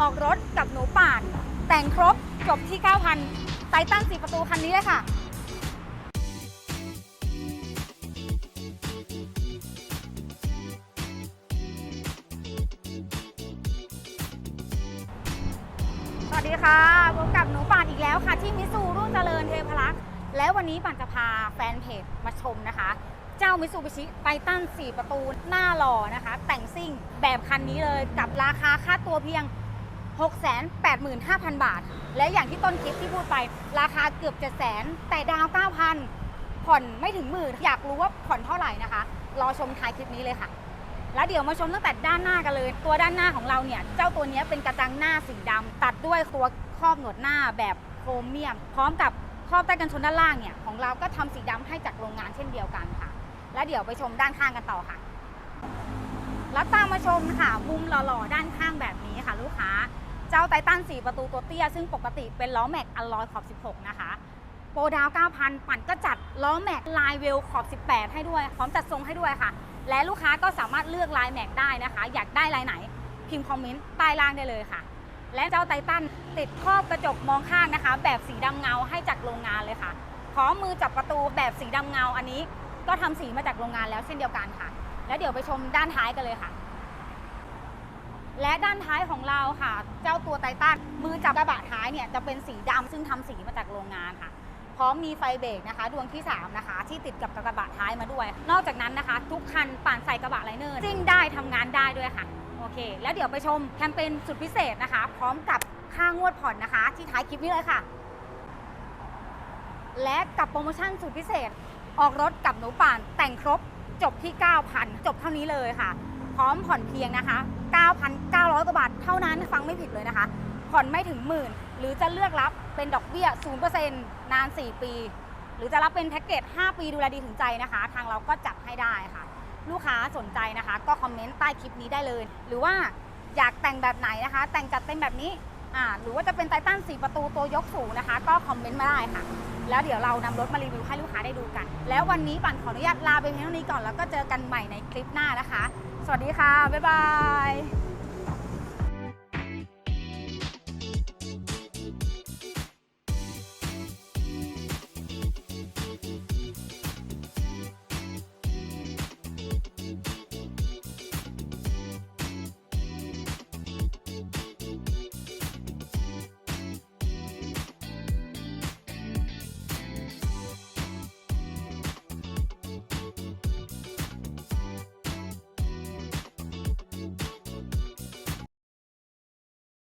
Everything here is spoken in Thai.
ออกรถกับหนูป่าน แต่งครบจบที่ 9,000ไททัน4ประตูคันนี้เลยค่ะสวัสดีค่ะพบกับหนูป่านอีกแล้วค่ะ ที่มิสูรุ่งเจริญเทพรักษ์แล้ววันนี้ป่านจะพาแฟนเพจมาชมนะคะ เจ้ามิสูบิชิไททัน4ประตูหน้าหล่อนะคะ แต่งซิ่งแบบคันนี้เลยกับราคาค่าตัวเพียง 685,000 บาท และอย่างที่ต้นคลิปที่พูดไป ราคาเกือบ700,000แต่ดาว9,000 ผ่อนไม่ถึงหมื่นอยากรู้ว่าผ่อนเท่าไหร่นะคะ รอชมท้ายคลิปนี้เลยค่ะ แล้วเดี๋ยวมาชมตั้งแต่ด้านหน้ากันเลย ตัวด้านหน้าของเราเนี่ย เจ้าตัวนี้เป็นกระจังหน้าสีดำตัดด้วยตัวครอบหนวดหน้าแบบโครเมียม พร้อมกับครอบใต้กันชนด้านล่างเนี่ยของเราก็ทำสีดำให้จากโรงงานเช่นเดียวกันค่ะ แล้วเดี๋ยวไปชมด้านข้างกันต่อค่ะแล้วตามมาชมค่ะมุมหล่อๆ ด้านข้างแบบนี้ค่ะ ลูกค้า เจ้าไททัน4 ประตูตัวเตี้ย ซึ่งปกติเป็นล้อแม็กอลลอยขอบ 16 นะคะ โปรดาว 9,000 ปั่นก็จัดล้อแม็กลายเวลขอบ 18 ให้ด้วย พร้อมจัดทรงให้ด้วยค่ะ และลูกค้าก็สามารถเลือกลายแม็กได้นะคะ อยากได้ลายไหน พิมพ์คอมเมนต์ใต้ล่างได้เลยค่ะ และเจ้าไททันติดครอบกระจกมองข้างนะคะ แบบสีดำเงาให้จากโรงงานเลยค่ะพร้อมมือจับประตูแบบสีดำเงาอันนี้ ก็ทำสีมาจากโรงงานแล้วเช่นเดียวกันค่ะ แล้วเดี๋ยวไปชมด้านท้ายกันเลยค่ะ และด้านท้ายของเราค่ะ เจ้าตัวไททันมือจับกระบะท้ายเนี่ยจะเป็นสีดำซึ่งทำสีมาจากโรงงานค่ะ พร้อมมีไฟเบรกนะคะดวงที่ 3 นะคะ ที่ติดกับกระบะท้ายมาด้วย นอกจากนั้นนะคะ ทุกคันป่านใส่กระบะไลเนอร์ซิ่งได้ทำงานได้ด้วยค่ะโอเค แล้วเดี๋ยวไปชมแคมเปญสุดพิเศษนะคะ พร้อมกับค่างวดผ่อนนะคะ ที่ท้ายคลิปนี้เลยค่ะ และกับโปรโมชั่นสุดพิเศษ ออกรถกับหนูป่านแต่งครบจบที่ 9,000 จบเท่านี้เลยค่ะ พร้อมผ่อนเพียงนะคะ 9,900 กว่าบาทเท่านั้นฟังไม่ผิดเลยนะคะ ผ่อนไม่ถึงหมื่น หรือจะเลือกรับเป็นดอกเบี้ย 0%นาน 4 ปี หรือจะรับเป็นแพ็กเกจ 5 ปีดูแลดีถึงใจนะคะ ทางเราก็จัดให้ได้ค่ะ ลูกค้าสนใจนะคะ ก็คอมเมนต์ใต้คลิปนี้ได้เลย หรือว่าอยากแต่งแบบไหนนะคะ แต่งจัดเต็มแบบนี้อ่าหรือว่าจะเป็นไททัน4ประตูตัวยกสูงนะคะ ก็คอมเมนต์มาได้ค่ะ แล้วเดี๋ยวเรานำรถมารีวิวให้ลูกค้าได้ดูกัน แล้ววันนี้ปั่นขออนุญาตลาไปเพียงเท่านี้ก่อนแล้วก็เจอกันใหม่ในคลิปหน้านะคะ สวัสดีค่ะบ๊ายบาย